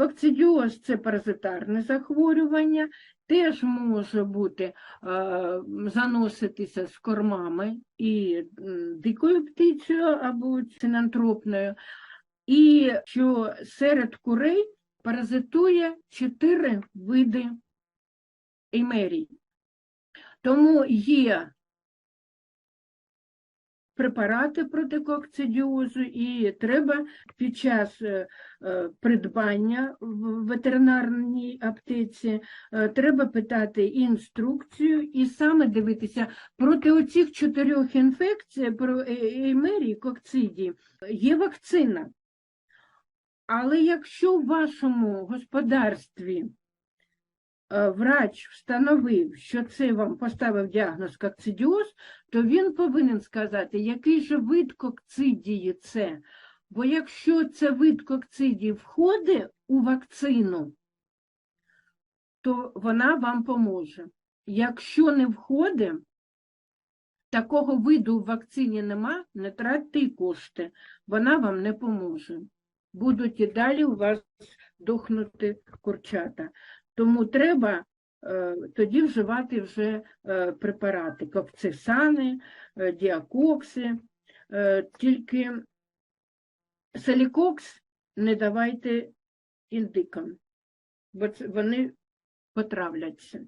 Кокцидіоз це паразитарне захворювання, теж може бути е, заноситися з кормами і дикою птицею або синантропною. І що серед курей паразитує чотири види еймерій. Тому є препарати проти кокцидіозу, і треба під час е, е, придбання в ветеринарній аптеці е, треба питати інструкцію і саме дивитися проти оцих чотирьох інфекцій, про е- еймерій, кокцидії, є вакцина. Але якщо в вашому господарстві врач встановив, що це вам поставив діагноз кокцидіоз, то він повинен сказати, який же вид кокцидії це. Бо якщо це вид кокцидії входить у вакцину, то вона вам поможе. Якщо не входить, такого виду в вакцині нема, не тратьте кошти, вона вам не поможе. Будуть і далі у вас дохнути курчата. Тому треба е, тоді вживати вже е, препарати, кокцисани, е, діакокси, тільки селікокс не давайте індикам, бо вони потравляться.